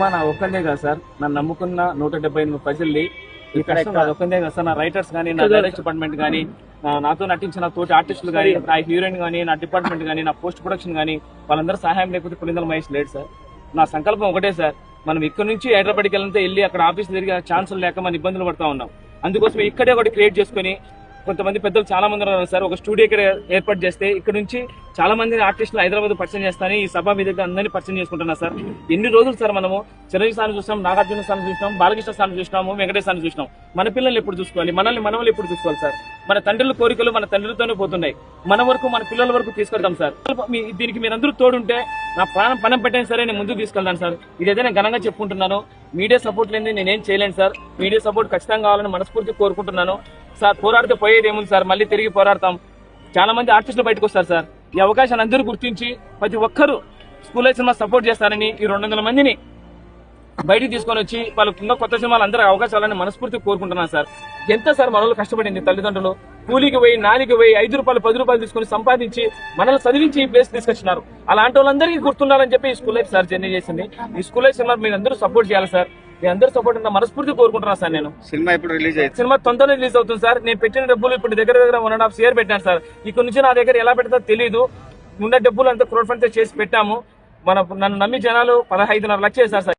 Cinema నా ఒక్కనే కాదు సార్. నన్ను నమ్ముకున్న నూట డెబ్బై ఎనిమిది ప్రజల్ని. నాది ఒక్కనే కాదు సార్. నా రైటర్స్ కానీ నా డైరెక్ట్ డిపార్ట్మెంట్ కానీ నా- నాతో నటించిన తోటి ఆర్టిస్టులు కానీ నా హీరోయిన్ కానీ నా డిపార్ట్మెంట్ కానీ నా పోస్ట్ ప్రొడక్షన్ కానీ వాళ్ళందరూ సహాయం లేకపోతే పులిందల మహేష్ లేడు సార్. నా సంకల్పం ఒకటే సార్. మనం ఇక్కడ నుంచి హైదరాబాద్కి వెళ్ళితే వెళ్ళి అక్కడ ఆఫీస్ తిరిగి ఛాన్సులు లేక మనం ఇబ్బందులు పడతా ఉన్నాం. అందుకోసం ఇక్కడే ఒకటి క్రియేట్ చేసుకొని కొంతమంది పెద్దలు చాలా మంది ఉన్నారు సార్. ఒక స్టూడియో ఇక్కడ ఏర్పాటు చేస్తే ఇక్కడ నుంచి చాలా మంది ఆర్టిస్టులు హైదరాబాద్ పరిచయం చేస్తాను ఈ సభ మీద అందరినీ పరిచయం చేసుకుంటున్నా సార్. ఎన్ని రోజులు సార్ మనము చిరంజీవి సార్ని చూసినాం నాగార్జున సార్ని చూసినాం బాలకృష్ణ సార్ని చూసినాము వెంకటేష్ సార్ని చూసినాం. మన పిల్లల్ని ఎప్పుడు చూసుకోవాలి? మనల్ని మన ఎప్పుడు చూసుకోవాలి సార్? మన తండ్రుల కోరికలు మన తండ్రులతోనే పోతున్నాయి. మన వరకు మన పిల్లల వరకు తీసుకెళ్తాం సార్. మీ- దీనికి మీరందరూ తోడుంటే నా ప్రాణం పనం పెట్టండి సరే నేను ముందుకు తీసుకెళ్తాను సార్. ఇదైతే నేను ఘనంగా చెప్పుకుంటున్నాను. మీడియా సపోర్ట్ లేని నేనేం చేయలేను సార్. మీడియా సపోర్ట్ ఖచ్చితంగా కావాలని మనస్ఫూర్తి కోరుకుంటున్నాను. సార్ పోరాడితే పోయేది ఏముంది సార్? మళ్ళీ తిరిగి పోరాడతాం. చాలా మంది ఆర్టిస్టులు బయటకు వస్తారు సార్. ఈ అవకాశాన్ని అందరూ గుర్తించి ప్రతి ఒక్కరూ స్కూల్ సినిమా సపోర్ట్ చేస్తారని ఈ రెండు వందల మందిని బయటికి తీసుకొని వచ్చి వాళ్ళ కింద కొత్త సినిమాలు అందరూ అవకాశాలని మనస్ఫూర్తి కోరుకుంటున్నాను సార్. ఎంత సార్ మనలో కష్టపడింది తల్లిదండ్రులు? కూలికి పోయి నాలికి పోయి ఐదు రూపాయలు పది రూపాయలు తీసుకొని సంపాదించి మనల్ని చదివించి ఈ ప్లేస్ తీసుకొచ్చినారు. అలాంటి వాళ్ళందరికీ గుర్తుండాలని చెప్పి ఈ స్కూల్ లైఫ్ సార్ జర్నీ చేసింది. ఈ స్కూల్ లైఫ్ సినిమా మీరు అందరూ సపోర్ట్ చేయాలి సార్. మీ అందరూ సపోర్ట్ ఉన్న మనస్ఫూర్తి కోరుకుంటున్నాను సార్ నేను. సినిమా ఇప్పుడు రిలీజ్ అయింది? సినిమా తొందరగా రిలీజ్ అవుతుంది సార్. నేను పెట్టిన డబ్బులు ఇప్పుడు దగ్గర దగ్గర వన్ అండ్ హాఫ్ ఇయర్ పెట్టాను సార్. ఇక్కడ నుంచి నా దగ్గర ఎలా పెడతా తెలియదు ఉన్న డబ్బులు అంతా క్రౌడ్ ఫండ్ చేసి పెట్టాము. మన నన్ను నమ్మి జనాలు పదహైదున్నర లక్షలు చేశారు సార్.